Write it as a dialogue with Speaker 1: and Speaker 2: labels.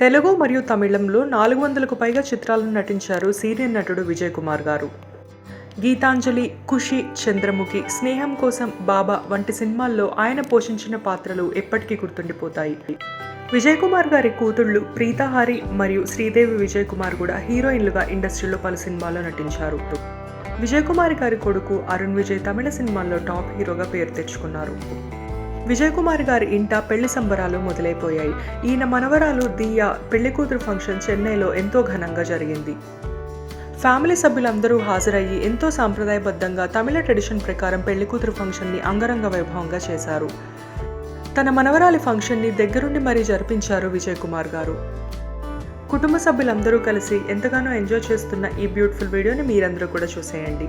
Speaker 1: తెలుగు మరియు తమిళంలో నాలుగు వందలకు పైగా చిత్రాలను నటించారు సీనియర్ నటుడు విజయ్ కుమార్ గారు. గీతాంజలి ఖుషి చంద్రముఖి స్నేహం కోసం బాబా వంటి సినిమాల్లో ఆయన పోషించిన పాత్రలు ఎప్పటికీ గుర్తుండిపోతాయి. విజయ్ కుమార్ గారి కూతుళ్ళు ప్రీతాహారి మరియు శ్రీదేవి విజయ్ కుమార్ కూడా హీరోయిన్లుగా ఇండస్ట్రీలో పలు సినిమాల్లో నటించారు. విజయ్ కుమార్ గారి కొడుకు అరుణ్ విజయ్ తమిళ సినిమాల్లో టాప్ హీరోగా పేరు తెచ్చుకున్నారు. విజయ్ కుమార్ గారి ఇంట పెళ్ళి సంబరాలు మొదలైపోయాయి. ఈయన మనవరాలు దియా పెళ్ళి కూతురు ఫంక్షన్ చెన్నైలో ఎంతో ఘనంగా జరిగింది. ఫ్యామిలీ సభ్యులందరూ హాజరయ్యి ఎంతో సాంప్రదాయబద్ధంగా తమిళ ట్రెడిషన్ ప్రకారం పెళ్ళి కూతురు ఫంక్షన్ని అంగరంగ వైభవంగా చేశారు. తన మనవరాలి ఫంక్షన్ని దగ్గరుండి మరీ జరిపించారు విజయ్ కుమార్ గారు. కుటుంబ సభ్యులందరూ కలిసి ఎంతగానో ఎంజాయ్ చేస్తున్న ఈ బ్యూటిఫుల్ వీడియోని మీరందరూ కూడా చూసేయండి.